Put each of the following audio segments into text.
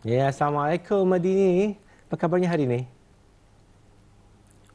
Ya, Assalamualaikum Madini. Apa kabarnya hari ini?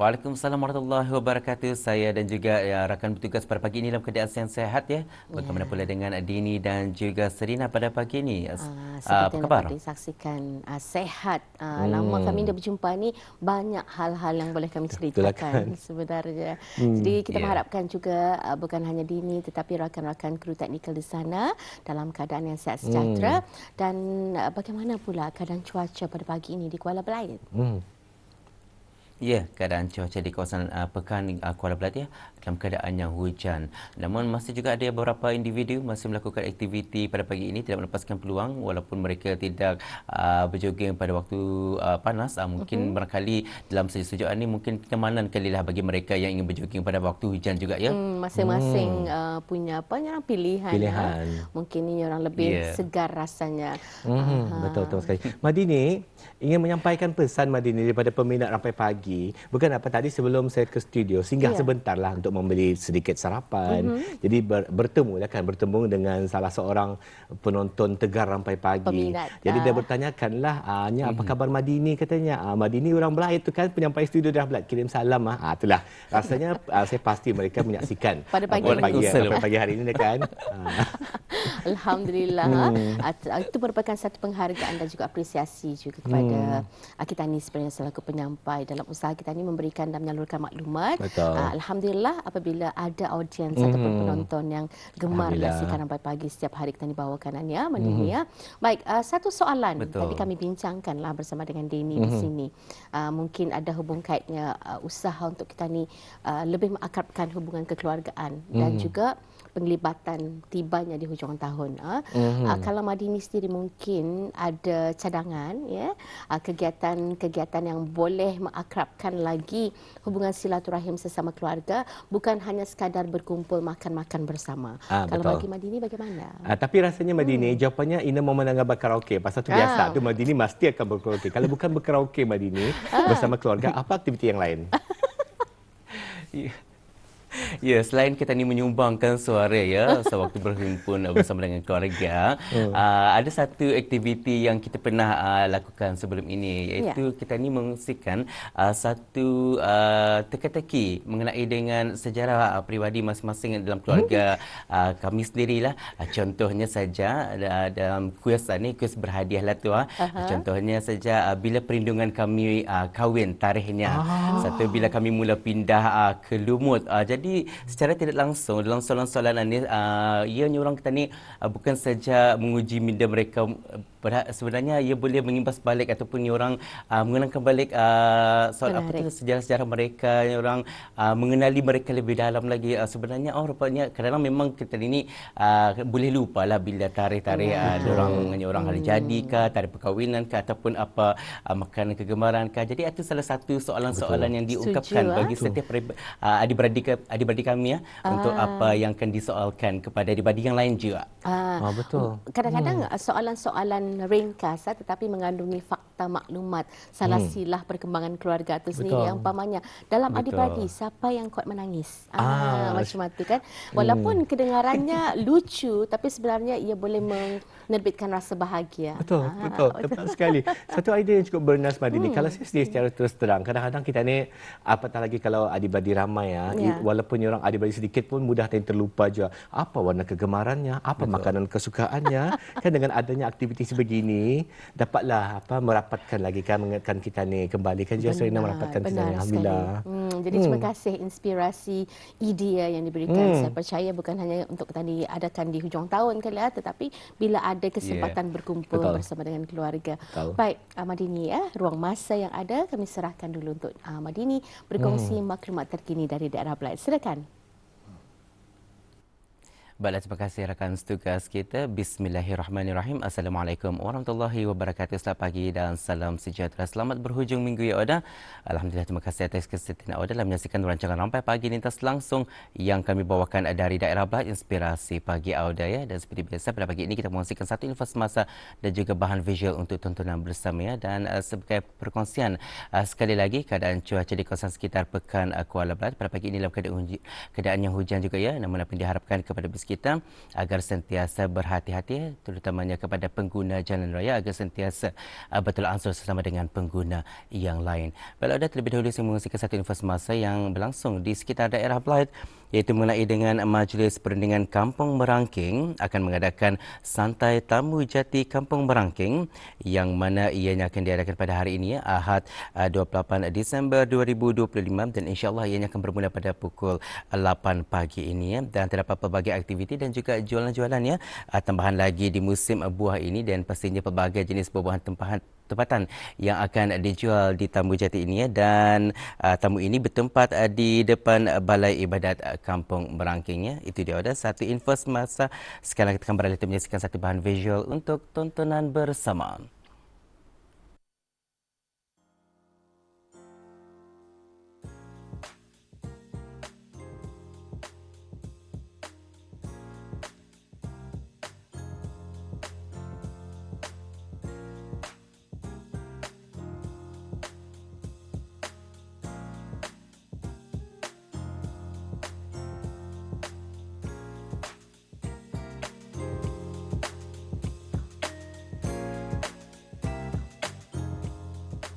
Waalaikumsalam warahmatullahi wabarakatuh. Saya dan juga ya, rakan bertugas pada pagi ini dalam keadaan yang sehat ya. Bagaimana ya. pula dengan Dini dan juga Serina pada pagi ini? Uh, apa khabar? Seperti disaksikan uh, sehat. Uh, hmm. Lama kami dah berjumpa ni banyak hal-hal yang boleh kami ceritakan kan? sebenarnya. Hmm. Jadi kita yeah. mengharapkan juga uh, bukan hanya Dini tetapi rakan-rakan kru teknikal di sana dalam keadaan yang sehat sejahtera hmm. dan uh, bagaimana pula keadaan cuaca pada pagi ini di Kuala Belait? Hmm. Ya, keadaan cuaca di kawasan uh, Pekan uh, Kuala Belati ya, dalam keadaan yang hujan. Namun masih juga ada beberapa individu masih melakukan aktiviti pada pagi ini tidak melepaskan peluang walaupun mereka tidak uh, berjoging pada waktu uh, panas. Uh, mungkin uh-huh. barangkali dalam sejuk-sejuk ini mungkin kenyamanan kalilah bagi mereka yang ingin berjoging pada waktu hujan juga ya. Hmm, masing-masing hmm. uh, punya apa yang pilihan. Pilihan. Uh. Mungkin ini orang lebih yeah. segar rasanya. Hmm, uh-huh. Betul betul sekali. Madini ingin menyampaikan pesan Madini daripada peminat rampai pagi pagi. Bukan apa tadi sebelum saya ke studio singgah yeah. sebentar lah untuk membeli sedikit sarapan. Mm-hmm. Jadi ber, bertemu lah kan bertemu dengan salah seorang penonton tegar rampai pagi. Peminat. Jadi dia bertanyakan lah, ah, apa mm-hmm. khabar Madini katanya. Ah, Madini orang Belai itu kan penyampai studio dah Belai kirim salam ah. ah itulah. Rasanya ah, saya pasti mereka menyaksikan pada pagi, ah, pagi, pada pagi hari ini kan. Alhamdulillah. Hmm. Itu merupakan satu penghargaan dan juga apresiasi juga kepada hmm. kita ni sebenarnya selaku penyampai dalam usaha kita ini memberikan dan menyalurkan maklumat. Betul. Uh, Alhamdulillah apabila ada audiens mm-hmm. ataupun penonton yang gemar menyaksikan sampai pagi setiap hari kita ini bawakan ya, mm-hmm. ya. Baik, uh, satu soalan Betul. tadi kami bincangkanlah bersama dengan Denny mm-hmm. di sini. Uh, mungkin ada hubung kaitnya uh, usaha untuk kita ni uh, lebih mengakrabkan hubungan kekeluargaan mm-hmm. dan juga penglibatan tibanya di hujung tahun. Mm-hmm. Uh, kalau Madini sendiri mungkin ada cadangan, ya, uh, kegiatan-kegiatan yang boleh mengakrabkan lagi hubungan silaturahim sesama keluarga, bukan hanya sekadar berkumpul makan-makan bersama. Ah, kalau bagi Madini bagaimana? Ah, tapi rasanya Madini, hmm. jawapannya Ina mau menanggar berkaraoke. Pasal tu ah. biasa, tu Madini mesti akan berkaraoke. kalau bukan berkaraoke Madini ah. bersama keluarga, apa aktiviti yang lain? Ya, selain kita ni menyumbangkan suara ya sewaktu berhimpun bersama dengan keluarga, hmm. uh, ada satu aktiviti yang kita pernah uh, lakukan sebelum ini iaitu ya. kita ni mengungsikan uh, satu uh, teka-teki mengenai dengan sejarah uh, peribadi masing-masing dalam keluarga hmm. uh, kami sendirilah. Uh, contohnya saja uh, dalam kuis uh, ni kuis berhadiah lah tu uh. uh-huh. Contohnya saja uh, bila perlindungan kami uh, kahwin tarikhnya. Ah. Satu bila kami mula pindah uh, ke Lumut. Uh, jadi jadi secara tidak langsung dalam soalan-soalan ini uh, ianya orang kita ni uh, bukan saja menguji minda mereka sebenarnya ia boleh mengimbas balik ataupun ia orang uh, mengenangkan balik uh, soal Menarik. apa tu sejarah-sejarah mereka ia orang uh, mengenali mereka lebih dalam lagi uh, sebenarnya oh rupanya kadang-kadang memang kita ini uh, boleh lupa lah bila tarikh-tarikh uh, orang orang hari jadi ke tarikh perkahwinan ke ataupun apa uh, makanan kegemaran ke jadi itu salah satu soalan-soalan yang diungkapkan Setuju, bagi setiap uh, adik-beradik adik-beradik kami ya uh. untuk apa yang akan disoalkan kepada adik-beradik yang lain juga. Uh. Oh, betul. Kadang-kadang hmm. soalan-soalan ringkas ah, tetapi mengandungi fakta maklumat salah hmm. silah perkembangan keluarga itu sendiri yang umpamanya dalam adik-beradik siapa yang kuat menangis ah, ah macam itu kan walaupun hmm. kedengarannya lucu tapi sebenarnya ia boleh menerbitkan rasa bahagia. Betul, ha, betul. Tepat sekali. Satu idea yang cukup bernas Madini. Hmm. Kalau saya sendiri secara terus terang, kadang-kadang kita ni apatah lagi kalau adik-beradik ramai ya, ya. walaupun orang adik-beradik sedikit pun mudah terlupa juga apa warna kegemarannya, apa betul. makanan kesukaannya. kan dengan adanya aktiviti sebegini, dapatlah apa merapatkan lagi kan mengingatkan kita ni kembali kan juga Serena merapatkan kita ni. Alhamdulillah. Hmm, jadi hmm. terima kasih inspirasi idea yang diberikan. Hmm. Saya percaya bukan hanya untuk kita adakan di hujung tahun kali ya, tetapi bila ada kesempatan yeah. berkumpul Betul. bersama dengan keluarga. Betul. Baik, Ahmadini ya, ruang masa yang ada kami serahkan dulu untuk Ahmadini berkongsi hmm. maklumat terkini dari daerah Belait. Silakan. Baiklah, terima kasih rakan tugas kita. Bismillahirrahmanirrahim. Assalamualaikum warahmatullahi wabarakatuh. Selamat pagi dan salam sejahtera. Selamat berhujung minggu ya Oda. Alhamdulillah, terima kasih atas kesetiaan Oda dalam menyaksikan rancangan Rampai Pagi Lintas langsung yang kami bawakan dari daerah Belah Inspirasi Pagi Oda ya. Dan seperti biasa pada pagi ini kita menghasilkan satu info semasa dan juga bahan visual untuk tontonan bersama ya. Dan uh, sebagai perkongsian uh, sekali lagi keadaan cuaca di kawasan sekitar Pekan uh, Kuala Belait pada pagi ini dalam keadaan, keadaan yang hujan juga ya. Namun apa yang diharapkan kepada kita agar sentiasa berhati-hati terutamanya kepada pengguna jalan raya agar sentiasa uh, betul ansur sesama dengan pengguna yang lain. Baiklah, terlebih dahulu saya mengungsikan satu info semasa yang berlangsung di sekitar daerah Blight iaitu mengenai dengan Majlis Perundingan Kampung Merangking akan mengadakan Santai Tamu Jati Kampung Merangking yang mana ianya akan diadakan pada hari ini Ahad 28 Disember 2025 dan insyaAllah ianya akan bermula pada pukul 8 pagi ini dan terdapat pelbagai aktiviti dan juga jualan-jualan ya. Tambahan lagi di musim buah ini dan pastinya pelbagai jenis buah-buahan tempahan tempatan yang akan dijual di Tamu Jati ini ya. dan uh, tamu ini bertempat uh, di depan Balai Ibadat uh, Kampung Merangking ya. Itu dia ada satu info semasa. Sekarang kita akan beralih menyaksikan satu bahan visual untuk tontonan bersama.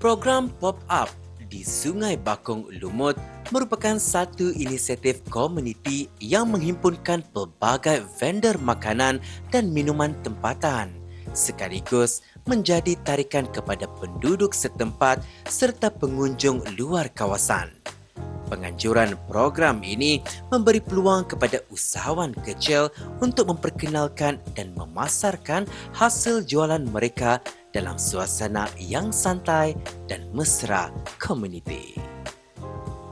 Program Pop-Up di Sungai Bakong Lumut merupakan satu inisiatif komuniti yang menghimpunkan pelbagai vendor makanan dan minuman tempatan sekaligus menjadi tarikan kepada penduduk setempat serta pengunjung luar kawasan. Penganjuran program ini memberi peluang kepada usahawan kecil untuk memperkenalkan dan memasarkan hasil jualan mereka dalam suasana yang santai dan mesra komuniti.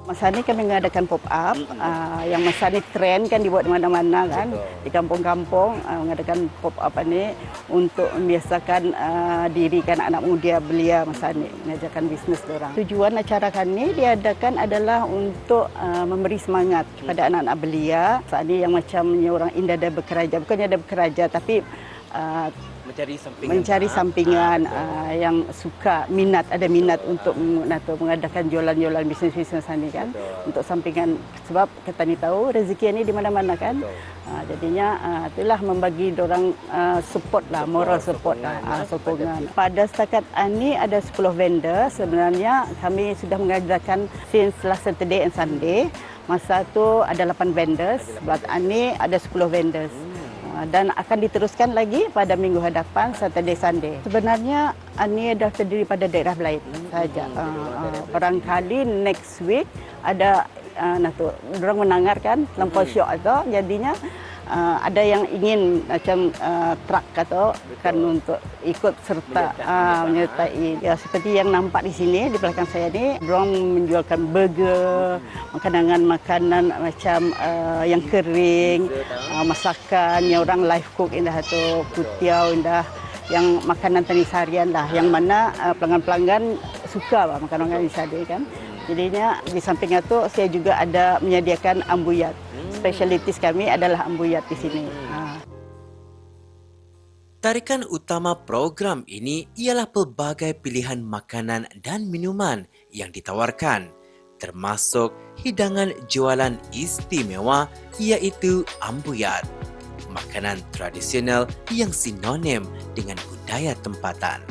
Masa ini kami mengadakan pop-up mm-hmm. uh, yang masa ini trend kan dibuat di mana-mana kan Betul. di kampung-kampung uh, mengadakan pop-up ini untuk membiasakan uh, diri kan anak muda belia masa ini mengajarkan bisnes orang. Tujuan acara kami diadakan adalah untuk uh, memberi semangat kepada mm-hmm. anak-anak belia. Saat ini yang macam orang indah dan bekerja bukannya ada bekerja tapi uh, mencari sampingan. Mencari sampingan uh, yang suka minat ada minat untuk atau mengadakan jualan-jualan bisnes-bisnes ini kan. Betul. untuk sampingan sebab kita ni tahu rezeki ini di mana-mana kan. Uh, jadinya uh, itulah membagi orang uh, support lah support, moral support, lah uh, sokongan. pada setakat ini ada 10 vendor sebenarnya kami sudah mengadakan since last Saturday and Sunday. Masa tu ada 8 vendors. Buat ini ada 10 vendors. Hmm. Ah, dan akan diteruskan lagi pada minggu hadapan Saturday Sunday. Sebenarnya ini dah terdiri pada daerah lain saja. Uh, uh, barangkali next week ada uh, nak tu orang menangarkan lampau syok itu jadinya uh, ada yang ingin macam uh, truck atau kan untuk ikut serta uh, menyertai. ya seperti yang nampak di sini di belakang saya ni orang menjualkan burger makanan-makanan macam uh, yang kering uh, masakan yang orang live cook indah tu kutiau indah yang makanan tenis harian lah. Yang mana uh, pelanggan-pelanggan suka lah makanan yang disediakan kan jadinya di samping itu saya juga ada menyediakan ambuyat spesialitis kami adalah ambuyat di sini. Ha. Tarikan utama program ini ialah pelbagai pilihan makanan dan minuman yang ditawarkan termasuk hidangan jualan istimewa iaitu ambuyat, makanan tradisional yang sinonim dengan budaya tempatan.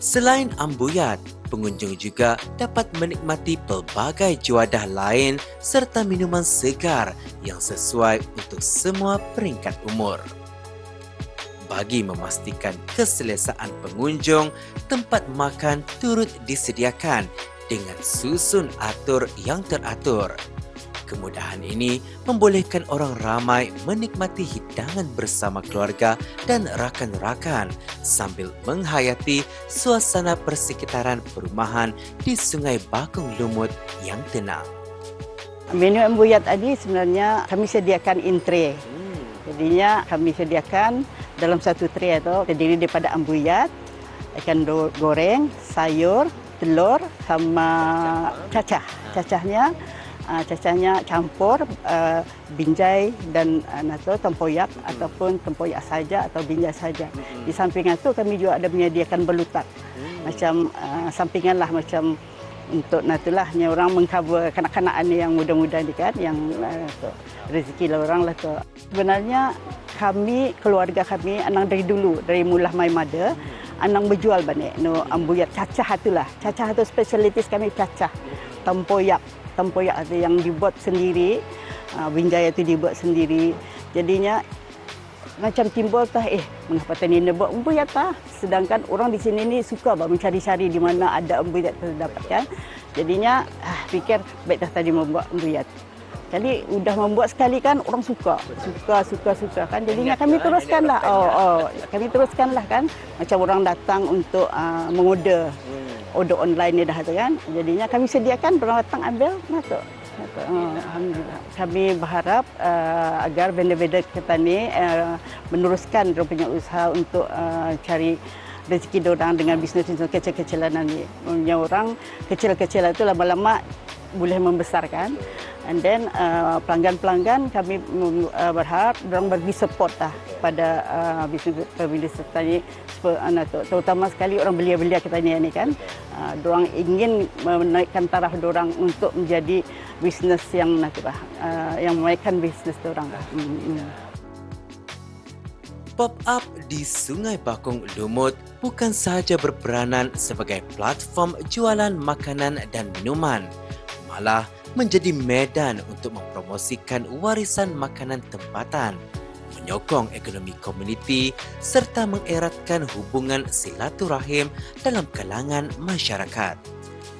Selain ambuyat, pengunjung juga dapat menikmati pelbagai juadah lain serta minuman segar yang sesuai untuk semua peringkat umur. Bagi memastikan keselesaan pengunjung, tempat makan turut disediakan dengan susun atur yang teratur Kemudahan ini membolehkan orang ramai menikmati hidangan bersama keluarga dan rakan-rakan sambil menghayati suasana persekitaran perumahan di Sungai Bakung Lumut yang tenang. Menu embuyat tadi sebenarnya kami sediakan in tray. Jadinya kami sediakan dalam satu tray itu terdiri daripada embuyat, ikan goreng, sayur, telur sama cacah. Cacahnya uh, cacahnya campur uh, binjai dan uh, nato tempoyak hmm. ataupun tempoyak saja atau binjai saja. Hmm. Di samping itu kami juga ada menyediakan belutat. Hmm. Macam uh, sampingan lah macam untuk natulah ni orang mengcover kanak-kanak ni yang muda-muda ni kan yang uh, rezeki lah orang lah tu. Sebenarnya kami keluarga kami anang dari dulu dari mula my mother anang berjual banyak no ambuyat cacah itulah. Cacah itu spesialitas kami cacah. Tempoyak, tempoyak itu yang dibuat sendiri. Uh, Winjaya itu dibuat sendiri. Jadinya macam timbul tah eh mengapa tani ni buat embuyat tah? Sedangkan orang di sini ni suka bah mencari-cari di mana ada embuyat terdapat kan jadinya ah, fikir baik dah tadi membuat embuyat. Jadi sudah membuat sekali kan orang suka. Suka suka suka kan. Jadinya kami teruskanlah oh oh kami teruskanlah kan. Macam orang datang untuk uh, mengorder order online ni dah tu kan. Jadinya kami sediakan orang datang ambil masuk. Oh, Alhamdulillah. Kami berharap uh, agar vendor-vendor kita ni uh, meneruskan dia punya usaha untuk uh, cari rezeki orang dengan bisnes-bisnes kecil-kecilan ni. Punya orang kecil-kecil itu lama-lama boleh membesarkan. And then uh, pelanggan-pelanggan kami uh, berharap orang bagi support lah pada uh, bisnes pemilik serta ni uh, terutama sekali orang belia-belia kita ni kan uh, orang ingin menaikkan taraf orang untuk menjadi bisnes yang nak uh, yang menaikkan bisnes orang. Hmm, hmm. Pop-up di Sungai Bakong Lumut bukan sahaja berperanan sebagai platform jualan makanan dan minuman, malah menjadi medan untuk mempromosikan warisan makanan tempatan, menyokong ekonomi komuniti serta mengeratkan hubungan silaturahim dalam kalangan masyarakat.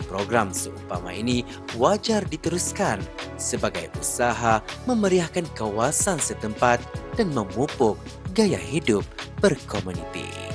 Program seumpama ini wajar diteruskan sebagai usaha memeriahkan kawasan setempat dan memupuk gaya hidup berkomuniti.